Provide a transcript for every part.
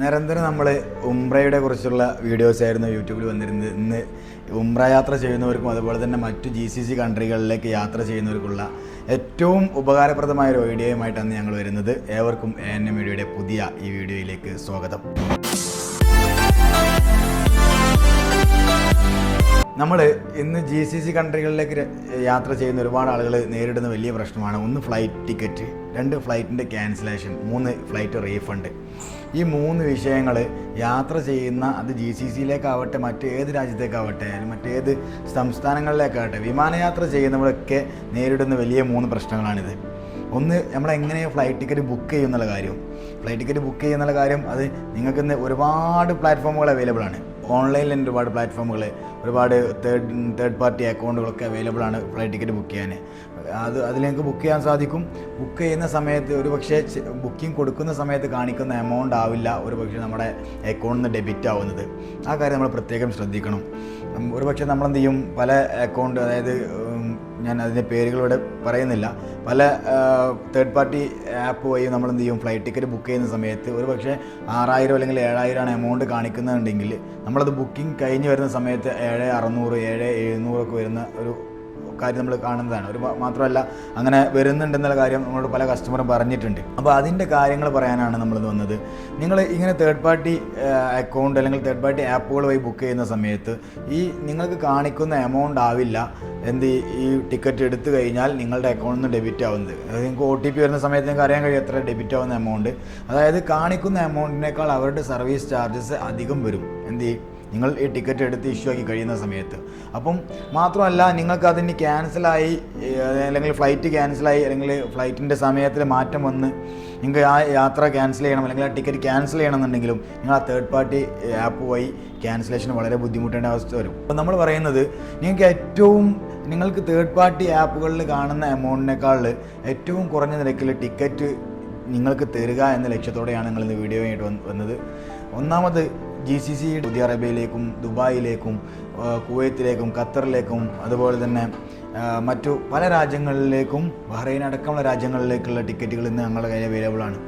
നിരന്തരം നമ്മൾ ഉംറയുടെ കുറിച്ചുള്ള വീഡിയോസ് ആയിരുന്നു യൂട്യൂബിൽ വന്നിരുന്നത്. ഇന്ന് ഉംറ യാത്ര ചെയ്യുന്നവർക്കും അതുപോലെ തന്നെ മറ്റു ജി സി സി കൺട്രികളിലേക്ക് യാത്ര ചെയ്യുന്നവർക്കുള്ള ഏറ്റവും ഉപകാരപ്രദമായ ഒരു വീഡിയോയുമായിട്ടാണ് ഞങ്ങൾ വരുന്നത്. ഏവർക്കും എ എൻ എം മീഡിയയുടെ പുതിയ ഈ വീഡിയോയിലേക്ക് സ്വാഗതം. നമ്മൾ ഇന്ന് ജി സി സി കൺട്രികളിലേക്ക് യാത്ര ചെയ്യുന്ന ഒരുപാട് ആളുകൾ നേരിടുന്ന വലിയ പ്രശ്നമാണ്. ഒന്ന് ഫ്ലൈറ്റ് ടിക്കറ്റ് രണ്ട് ഫ്ലൈറ്റിന്റെ ക്യാൻസലേഷൻ മൂന്ന് ഫ്ലൈറ്റ് റീഫണ്ട് ഈ മൂന്ന് വിഷയങ്ങൾ യാത്ര ചെയ്യുന്ന അത് ജി സി സിയിലേക്കാവട്ടെ മറ്റേത് രാജ്യത്തേക്കാവട്ടെ മറ്റേത് സംസ്ഥാനങ്ങളിലേക്കാവട്ടെ വിമാനയാത്ര ചെയ്യുന്നവരൊക്കെ നേരിടുന്ന വലിയ മൂന്ന് പ്രശ്നങ്ങളാണിത്. ഒന്ന് നമ്മൾ എങ്ങനെ ഫ്ലൈറ്റ് ടിക്കറ്റ് ബുക്ക് ചെയ്യുന്നുള്ള കാര്യം. ഫ്ലൈറ്റ് ടിക്കറ്റ് ബുക്ക് ചെയ്യുന്നുള്ള കാര്യം അത് നിങ്ങൾക്ക് ഇന്ന് ഒരുപാട് പ്ലാറ്റ്ഫോമുകൾ അവൈലബിൾ ആണ്. ഓൺലൈനിൽ തന്നെ ഒരുപാട് പ്ലാറ്റ്ഫോമുകൾ ഒരുപാട് തേർഡ് തേർഡ് പാർട്ടി അക്കൗണ്ടുകളൊക്കെ അവൈലബിൾ ആണ് ഫ്ലൈറ്റ് ടിക്കറ്റ് ബുക്ക് ചെയ്യാൻ. അത് അതിൽ ഞങ്ങൾക്ക് ബുക്ക് ചെയ്യാൻ സാധിക്കും. ബുക്ക് ചെയ്യുന്ന സമയത്ത് ഒരു പക്ഷേ ബുക്കിംഗ് കൊടുക്കുന്ന സമയത്ത് കാണിക്കുന്ന എമൗണ്ട് ആവില്ല ഒരു പക്ഷേ നമ്മുടെ അക്കൗണ്ടിൽ നിന്ന് ഡെബിറ്റ് ആവുന്നത്. ആ കാര്യം നമ്മൾ പ്രത്യേകം ശ്രദ്ധിക്കണം. ഒരു പക്ഷേ നമ്മളെന്ത് ചെയ്യും? പല അക്കൗണ്ട് അതായത് ഞാൻ അതിന്റെ പേരുകൾ ഇവിടെ പറയുന്നില്ല. പല തേർഡ് പാർട്ടി ആപ്പ് വഴി നമ്മൾ എന്ത് ചെയ്യും ഫ്ലൈറ്റ് ടിക്കറ്റ് ബുക്ക് ചെയ്യുന്ന സമയത്ത് ഒരു പക്ഷേ ആറായിരം അല്ലെങ്കിൽ ഏഴായിരമാണ് എമൗണ്ട് കാണിക്കുന്നുണ്ടെങ്കിൽ നമ്മളത് ബുക്കിംഗ് കഴിഞ്ഞ് വരുന്ന സമയത്ത് ഏഴ് അറുന്നൂറ് ഏഴ് എഴുന്നൂറൊക്കെ വരുന്ന ഒരു കാര്യം നമ്മൾ കാണുന്നതാണ്. ഒരു മാത്രമല്ല അങ്ങനെ വരുന്നുണ്ടെന്നുള്ള കാര്യം നമ്മളോട് പല കസ്റ്റമറും പറഞ്ഞിട്ടുണ്ട്. അപ്പോൾ അതിന്റെ കാര്യങ്ങൾ പറയാനാണ് നമ്മൾ വന്നത്. നിങ്ങൾ ഇങ്ങനെ തേർഡ് പാർട്ടി അക്കൗണ്ട് അല്ലെങ്കിൽ തേർഡ് പാർട്ടി ആപ്പുകൾ വഴി ബുക്ക് ചെയ്യുന്ന സമയത്ത് ഈ നിങ്ങൾക്ക് കാണിക്കുന്ന എമൗണ്ട് ആവില്ല. എന്ത് ഈ- ടിക്കറ്റ് എടുത്തു കഴിഞ്ഞാൽ നിങ്ങളുടെ അക്കൗണ്ടിൽ നിന്ന് ഡെബിറ്റ് ആവുന്നത്. അതായത് നിങ്ങൾക്ക് ഒ ടി പി വരുന്ന സമയത്ത് നിങ്ങൾക്ക് അറിയാൻ കഴിയും എത്ര ഡെബിറ്റ് ആവുന്ന എമൗണ്ട് അതായത് കാണിക്കുന്ന എമൗണ്ടിനേക്കാൾ അവരുടെ സർവീസ് ചാർജസ് അധികം വരും. എന്ത് നിങ്ങൾ ഈ ടിക്കറ്റ് എടുത്ത് ഇഷ്യൂ ആക്കി കഴിയുന്ന സമയത്ത്. അപ്പം മാത്രമല്ല നിങ്ങൾക്ക് അതിന് ക്യാൻസലായി അല്ലെങ്കിൽ ഫ്ലൈറ്റ് ക്യാൻസലായി അല്ലെങ്കിൽ ഫ്ലൈറ്റിന്റെ സമയത്തിൽ മാറ്റം വന്ന് നിങ്ങൾക്ക് ആ യാത്ര ക്യാൻസൽ ചെയ്യണം അല്ലെങ്കിൽ ആ ടിക്കറ്റ് ക്യാൻസൽ ചെയ്യണമെന്നുണ്ടെങ്കിലും നിങ്ങൾ ആ തേർഡ് പാർട്ടി ആപ്പ് വഴി ക്യാൻസലേഷൻ വളരെ ബുദ്ധിമുട്ടേണ്ട അവസ്ഥ വരും. അപ്പം നമ്മൾ പറയുന്നത് നിങ്ങൾക്ക് ഏറ്റവും നിങ്ങൾക്ക് തേർഡ് പാർട്ടി ആപ്പുകളിൽ കാണുന്ന എമൗണ്ടിനേക്കാൾ ഏറ്റവും കുറഞ്ഞ നിരക്കിൽ ടിക്കറ്റ് നിങ്ങൾക്ക് തരിക എന്ന ലക്ഷ്യത്തോടെയാണ് നിങ്ങൾ ഇന്ന് വീഡിയോ ആയിട്ട് വന്നത്. ഒന്നാമത് ജി സി സി സൗദി അറേബ്യയിലേക്കും ദുബായിലേക്കും കുവൈത്തിലേക്കും ഖത്തറിലേക്കും അതുപോലെ തന്നെ മറ്റു പല രാജ്യങ്ങളിലേക്കും ബഹ്റൈൻ അടക്കമുള്ള രാജ്യങ്ങളിലേക്കുള്ള ടിക്കറ്റുകൾ ഇന്ന് ഞങ്ങളുടെ കയ്യിൽ അവൈലബിൾ ആണ്.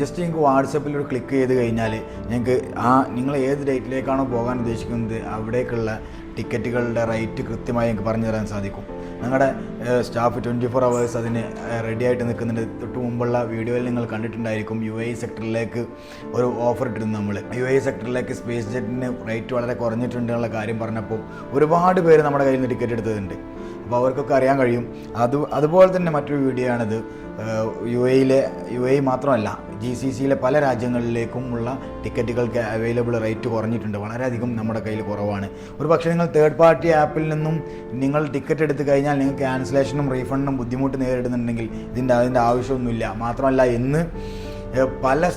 ജസ്റ്റ് നിങ്ങൾക്ക് വാട്സപ്പിൽ ഒരു ക്ലിക്ക് ചെയ്ത് കഴിഞ്ഞാൽ ഞങ്ങൾക്ക് ആ നിങ്ങൾ ഏത് ഡേറ്റിലേക്കാണോ പോകാൻ ഉദ്ദേശിക്കുന്നത് അവിടേക്കുള്ള ടിക്കറ്റുകളുടെ റേറ്റ് കൃത്യമായി ഞങ്ങൾക്ക് പറഞ്ഞു തരാൻ സാധിക്കും. ഞങ്ങളുടെ സ്റ്റാഫ് ട്വന്റി ഫോർ അവേഴ്സ് അതിന് റെഡി ആയിട്ട് നിൽക്കുന്നുണ്ട് തൊട്ട് മുമ്പുള്ള വീഡിയോയിൽ നിങ്ങൾ കണ്ടിട്ടുണ്ടായിരിക്കും യു എ സെക്ടറിലേക്ക് ഒരു ഓഫർ ഇട്ടിരുന്നു നമ്മൾ യു എ സെക്ടറിലേക്ക് സ്പേസ് ജെറ്റിന് റേറ്റ് വളരെ കുറഞ്ഞിട്ടുണ്ട് എന്നുള്ള കാര്യം പറഞ്ഞപ്പോൾ ഒരുപാട് പേര് നമ്മുടെ കയ്യിൽ നിന്ന് ടിക്കറ്റ് എടുത്തിട്ടുണ്ട് അപ്പോൾ അവർക്കൊക്കെ അറിയാൻ കഴിയും. അത് അതുപോലെ തന്നെ മറ്റൊരു വീഡിയോ ആണിത്. യു എയിലെ യു എ മാത്രമല്ല ജി സി സിയിലെ പല രാജ്യങ്ങളിലേക്കും ഉള്ള ടിക്കറ്റുകൾക്ക് അവൈലബിൾ റേറ്റ് കുറഞ്ഞിട്ടുണ്ട്. വളരെയധികം നമ്മുടെ കയ്യിൽ കുറവാണ്. ഒരു പക്ഷേ നിങ്ങൾ തേർഡ് പാർട്ടി ആപ്പിൽ നിന്നും നിങ്ങൾ ടിക്കറ്റ് എടുത്തു കഴിഞ്ഞാൽ നിങ്ങൾക്ക് ക്യാൻസലേഷനും റീഫണ്ടിനും ബുദ്ധിമുട്ട് നേരിടുന്നുണ്ടെങ്കിൽ ഇതിന്റെ അതിന്റെ ആവശ്യമൊന്നുമില്ല. മാത്രമല്ല ഏഹ് പല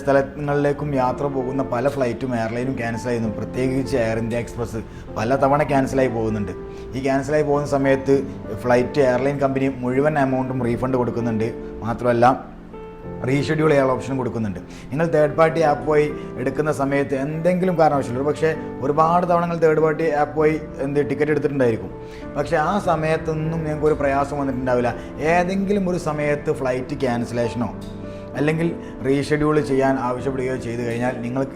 സ്ഥലങ്ങളിലേക്കും യാത്ര പോകുന്ന പല ഫ്ലൈറ്റും എയർലൈനും ക്യാൻസൽ ആയിരുന്നു. പ്രത്യേകിച്ച് എയർ ഇന്ത്യ എക്സ്പ്രസ് പല തവണ ക്യാൻസലായി പോകുന്നുണ്ട്. ഈ ക്യാൻസലായി പോകുന്ന സമയത്ത് ഫ്ലൈറ്റ് എയർലൈൻ കമ്പനി മുഴുവൻ എമൗണ്ടും റീഫണ്ട് കൊടുക്കുന്നുണ്ട്. മാത്രമല്ല റീഷെഡ്യൂൾ ചെയ്യാനുള്ള ഓപ്ഷൻ കൊടുക്കുന്നുണ്ട്. നിങ്ങൾ തേർഡ് പാർട്ടി ആപ്പ് പോയി എടുക്കുന്ന സമയത്ത് എന്തെങ്കിലും കാരണവശാലും പക്ഷേ ഒരുപാട് തവണ നിങ്ങൾ തേർഡ് പാർട്ടി ആപ്പ് പോയി എന്ത് ടിക്കറ്റ് എടുത്തിട്ടുണ്ടായിരിക്കും. പക്ഷേ ആ സമയത്തൊന്നും നിങ്ങൾക്ക് ഒരു പ്രയാസം വന്നിട്ടുണ്ടാവില്ല. ഏതെങ്കിലും ഒരു സമയത്ത് ഫ്ലൈറ്റ് ക്യാൻസലേഷനോ അല്ലെങ്കിൽ റീഷെഡ്യൂൾ ചെയ്യാൻ ആവശ്യപ്പെടുകയോ ചെയ്തു കഴിഞ്ഞാൽ നിങ്ങൾ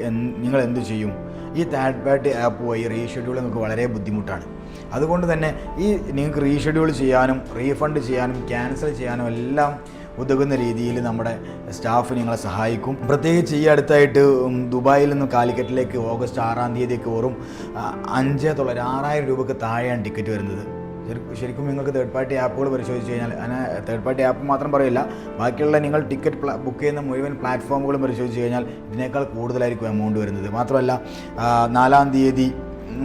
നിങ്ങൾ എന്ത് ചെയ്യും? ഈ തേർഡ് പാർട്ടി ആപ്പ് വഴി റീഷെഡ്യൂൾ നിങ്ങൾക്ക് വളരെ ബുദ്ധിമുട്ടാണ്. അതുകൊണ്ട് തന്നെ ഈ നിങ്ങൾക്ക് റീഷെഡ്യൂൾ ചെയ്യാനും റീഫണ്ട് ചെയ്യാനും ക്യാൻസൽ ചെയ്യാനും എല്ലാം ഉതകുന്ന രീതിയിൽ നമ്മുടെ സ്റ്റാഫ് നിങ്ങളെ സഹായിക്കും. പ്രത്യേകിച്ച് ഈ അടുത്തായിട്ട് ദുബായിൽ നിന്ന് കാലിക്കറ്റിലേക്ക് ഓഗസ്റ്റ് ആറാം തീയതിക്ക് വെറും അഞ്ചേ തൊള്ളായിരം ആറായിരം രൂപയ്ക്ക് താഴെയാണ് ടിക്കറ്റ് വരുന്നത്. ശരിക്കും നിങ്ങൾക്ക് തേർഡ് പാർട്ടി ആപ്പുകൾ പരിശോധിച്ച് കഴിഞ്ഞാൽ അങ്ങനെ തേർഡ് പാർട്ടി ആപ്പ് മാത്രം പറയില്ല. ബാക്കിയുള്ള നിങ്ങൾ ടിക്കറ്റ് ബുക്ക് ചെയ്യുന്ന മുഴുവൻ പ്ലാറ്റ്ഫോമുകളും പരിശോധിച്ച് കഴിഞ്ഞാൽ ഇതിനേക്കാൾ കൂടുതലായിരിക്കും എമൗണ്ട് വരുന്നത്. മാത്രമല്ല നാലാം തീയതി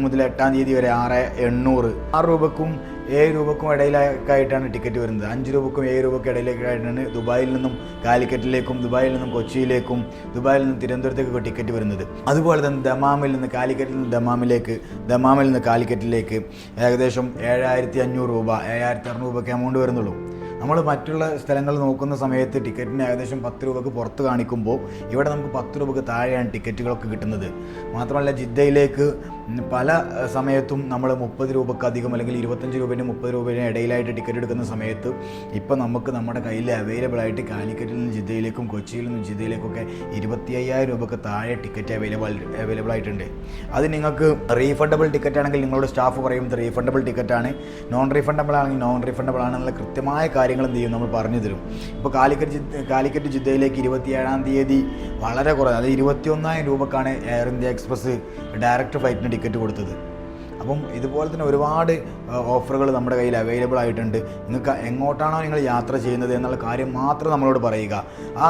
മുതൽ എട്ടാം തീയതി വരെ ആറ് എണ്ണൂറ്. ആറ് രൂപക്കും ഏഴ് രൂപക്കും ഇടയിലേക്കായിട്ടാണ് ടിക്കറ്റ് വരുന്നത്. അഞ്ച് രൂപക്കും ഏഴ് രൂപക്കും ഇടയിലേക്കായിട്ടാണ് ദുബായിൽ നിന്നും കാലിക്കറ്റിലേക്കും ദുബായിൽ നിന്നും കൊച്ചിയിലേക്കും ദുബായിൽ നിന്നും തിരുവനന്തപുരത്തേക്കൊക്കെ ടിക്കറ്റ് വരുന്നത്. അതുപോലെ തന്നെ ദമാമിൽ നിന്ന് കാലിക്കറ്റിൽ നിന്ന് ദമാമിലേക്ക് ദമാമിൽ നിന്ന് കാലിക്കറ്റിലേക്ക് ഏകദേശം ഏഴായിരത്തി അഞ്ഞൂറ് രൂപ ഏഴായിരത്തി അറുന്നൂറ് രൂപയ്ക്ക് എമൗണ്ട് വരുന്നുള്ളൂ. നമ്മൾ മറ്റുള്ള സ്ഥലങ്ങൾ നോക്കുന്ന സമയത്ത് ടിക്കറ്റിന് ഏകദേശം പത്ത് രൂപക്ക് പുറത്ത് കാണിക്കുമ്പോൾ ഇവിടെ നമുക്ക് പത്ത് രൂപക്ക് താഴെയാണ് ടിക്കറ്റുകളൊക്കെ കിട്ടുന്നത്. മാത്രമല്ല ജിദ്ദയിലേക്ക് പല സമയത്തും നമ്മൾ മുപ്പത് രൂപക്ക് അധികം അല്ലെങ്കിൽ ഇരുപത്തഞ്ച് രൂപേന്റെ മുപ്പത് രൂപേന്റെ ഇടയിലായിട്ട് ടിക്കറ്റ് എടുക്കുന്ന സമയത്ത് ഇപ്പോൾ നമുക്ക് നമ്മുടെ കയ്യിൽ അവൈലബിൾ ആയിട്ട് കാലിക്കറ്റിൽ നിന്ന് ജിദ്ദയിലേക്കും കൊച്ചിയിൽ നിന്ന് ജിദ്ദയിലേക്കൊക്കെ ഇരുപത്തി അയ്യായിരം രൂപക്ക് താഴെ ടിക്കറ്റ് അവൈലബിൾ അവൈലബിൾ ആയിട്ടുണ്ട്. അത് നിങ്ങൾക്ക് റീഫണ്ടബിൾ ടിക്കറ്റ് ആണെങ്കിൽ നിങ്ങളുടെ സ്റ്റാഫ് പറയും റീഫണ്ടബിൾ ടിക്കറ്റ് ആണ്. നോൺ റീഫണ്ടബിൾ ആണെങ്കിൽ നോൺ റീഫണ്ടബിൾ ആണെന്നുള്ള കൃത്യമായ കാര്യങ്ങൾ എന്ത് ചെയ്യും? നമ്മൾ പറഞ്ഞു തരും. ഇപ്പോൾ കാലിക്കറ്റ് കാലിക്കറ്റ് ജിദ്ദയിലേക്ക് ഇരുപത്തിയേഴാം തീയതി വളരെ കുറവ്. ഇരുപത്തി ഇരുപത്തിയൊന്നായിരം രൂപക്കാണ് എയർ ഇന്ത്യ എക്സ്പ്രസ് ഡയറക്റ്റ് ഫ്ലൈറ്റിന് ടിക്കറ്റ് കൊടുത്തത്. അപ്പം ഇതുപോലെ തന്നെ ഒരുപാട് ഓഫറുകൾ നമ്മുടെ കയ്യിൽ അവൈലബിൾ ആയിട്ടുണ്ട്. നിങ്ങൾക്ക് എങ്ങോട്ടാണോ നിങ്ങൾ യാത്ര ചെയ്യുന്നത് എന്നുള്ള കാര്യം മാത്രം നമ്മളോട് പറയുക. ആ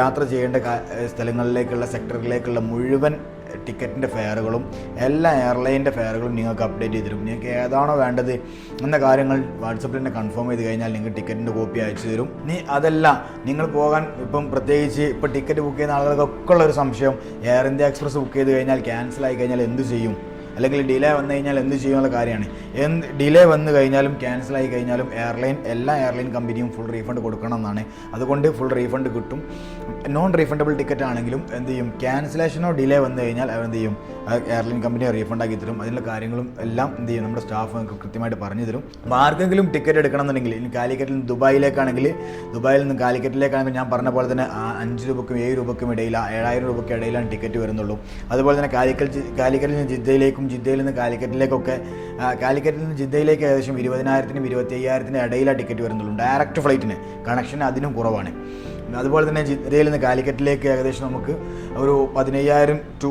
യാത്ര ചെയ്യേണ്ട സ്ഥലങ്ങളിലേക്കുള്ള സെക്ടറിലേക്കുള്ള മുഴുവൻ ടിക്കറ്റിന്റെ ഫെയറുകളും എല്ലാ എയർലൈന്റെ ഫെയറുകളും നിങ്ങൾക്ക് അപ്ഡേറ്റ് ചെയ്ത് തരും നിങ്ങൾക്ക് ഏതാണോ വേണ്ടത് എന്ന കാര്യങ്ങൾ വാട്സപ്പിൽ തന്നെ കൺഫേം ചെയ്ത് കഴിഞ്ഞാൽ നിങ്ങൾക്ക് ടിക്കറ്റിന്റെ കോപ്പി അയച്ചു തരും. നീ അതല്ല നിങ്ങൾ പോകാൻ ഇപ്പം പ്രത്യേകിച്ച് ഇപ്പം ടിക്കറ്റ് ബുക്ക് ചെയ്യുന്ന ആളുകൾക്കൊക്കെ ഉള്ള ഒരു സംശയം എയർ ഇന്ത്യ എക്സ്പ്രസ് ബുക്ക് ചെയ്ത് കഴിഞ്ഞാൽ ക്യാൻസൽ ആയി കഴിഞ്ഞാൽ എന്ത് ചെയ്യും? അല്ലെങ്കിൽ ഡിലേ വന്നു കഴിഞ്ഞാൽ എന്ത് ചെയ്യാനുള്ള കാര്യമാണ്. എന്ത് ഡിലേ വന്നു കഴിഞ്ഞാലും ക്യാൻസൽ ആയി കഴിഞ്ഞാലും എയർലൈൻ എല്ലാ എയർലൈൻ കമ്പനിയും ഫുൾ റീഫണ്ട് കൊടുക്കണം എന്നാണ്. അതുകൊണ്ട് ഫുൾ റീഫണ്ട് കിട്ടും. നോൺ റീഫണ്ടബിൾ ടിക്കറ്റ് ആണെങ്കിലും എന്ത് ചെയ്യും? ക്യാൻസലേഷനോ ഡിലേ വന്നു കഴിഞ്ഞാൽ അവർ എന്ത് ചെയ്യും? എയർലൈൻ കമ്പനി റീഫണ്ട് ആക്കി തരും. അതിനുള്ള കാര്യങ്ങളും എല്ലാം എന്ത് ചെയ്യും? നമ്മുടെ സ്റ്റാഫ് നിങ്ങൾക്ക് കൃത്യമായിട്ട് പറഞ്ഞു തരും. ആർക്കെങ്കിലും ടിക്കറ്റ് എടുക്കണം എന്നുണ്ടെങ്കിൽ ഇനി കാലിക്കറ്റിൽ നിന്ന് ദുബായിലേക്കാണെങ്കിൽ ദുബായിൽ നിന്ന് കാലിക്കറ്റിലേക്കാണെങ്കിൽ ഞാൻ പറഞ്ഞ പോലെ തന്നെ അഞ്ച് രൂപക്കും ഏഴ് രൂപക്കും ഇടയിലാണ് ഏഴായിരം രൂപയ്ക്ക് ഇടയിലാണ് ടിക്കറ്റ് വരുന്നുള്ളൂ. അതുപോലെ തന്നെ കാലിക്കറ്റ് കാലിക്കറ്റിൽ നിന്ന് ജിദ്ദയിലേക്കും ജിദ്ദയിൽ നിന്ന് കാലിക്കറ്റിലേക്കൊക്കെ കാലിക്കറ്റിൽ നിന്ന് ജിദ്ദയിലേക്ക് ഏകദേശം ഇരുപതിനായിരത്തിനും ഇരുപത്തി അയ്യായിരത്തിനും ഇടയിലാണ് ടിക്കറ്റ് വരുന്നുള്ളൂ. ഡയറക്റ്റ് ഫ്ലൈറ്റിന് കണക്ഷൻ അതിനും കുറവാണ്. അതുപോലെ തന്നെ ജിദ്ദയിൽ നിന്ന് കാലിക്കറ്റിലേക്ക് ഏകദേശം നമുക്ക് ഒരു പതിനയ്യായിരം ടു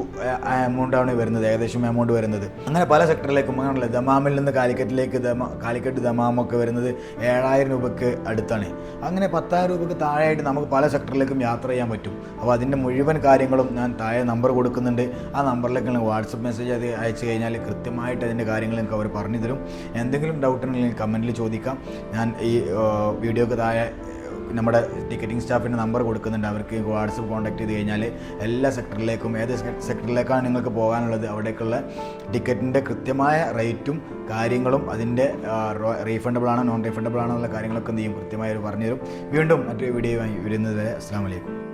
എമൗണ്ടാണ് വരുന്നത് ഏകദേശം എമൗണ്ട് വരുന്നത്. അങ്ങനെ പല സെക്ടറിലേക്കും അങ്ങനെയുള്ള ദമാമിൽ നിന്ന് കാലിക്കറ്റിലേക്ക് ദമ കാലിക്കറ്റ് ദമാമൊക്കെ വരുന്നത് ഏഴായിരം രൂപയ്ക്ക് അടുത്താണ്. അങ്ങനെ പത്തായിരം രൂപയ്ക്ക് താഴെയായിട്ട് നമുക്ക് പല സെക്ടറിലേക്കും യാത്ര ചെയ്യാൻ പറ്റും. അപ്പോൾ അതിന്റെ മുഴുവൻ കാര്യങ്ങളും ഞാൻ താഴെ നമ്പർ കൊടുക്കുന്നുണ്ട്. ആ നമ്പറിലേക്ക് നിങ്ങൾ വാട്സപ്പ് മെസ്സേജ് അത് അയച്ചു കഴിഞ്ഞാൽ കൃത്യമായിട്ട് അതിന്റെ കാര്യങ്ങൾ നിങ്ങൾക്ക് അവർ പറഞ്ഞു തരും. എന്തെങ്കിലും ഡൗട്ട് ഉണ്ടെങ്കിൽ കമന്റിൽ ചോദിക്കാം. ഞാൻ ഈ വീഡിയോക്ക് താഴെ നമ്മുടെ ടിക്കറ്റിംഗ് സ്റ്റാഫിന്റെ നമ്പർ കൊടുക്കുന്നുണ്ട്. അവർക്ക് വാട്സപ്പ് കോൺടാക്ട് ചെയ്ത് കഴിഞ്ഞാൽ എല്ലാ സെക്ടറിലേക്കും ഏത് സെക്ടറിലേക്കാണ് നിങ്ങൾക്ക് പോകാനുള്ളത് അവിടേക്കുള്ള ടിക്കറ്റിന്റെ കൃത്യമായ റേറ്റും കാര്യങ്ങളും അതിന്റെ റീഫണ്ടബിൾ ആണോ നോൺ റീഫണ്ടബിൾ ആണോ എന്നുള്ള കാര്യങ്ങളൊക്കെ എന്ത് ചെയ്യും കൃത്യമായി പറഞ്ഞുതരും. വീണ്ടും മറ്റൊരു വീഡിയോ വരുന്നത് വരെ. അസ്സാം വലൈക്കും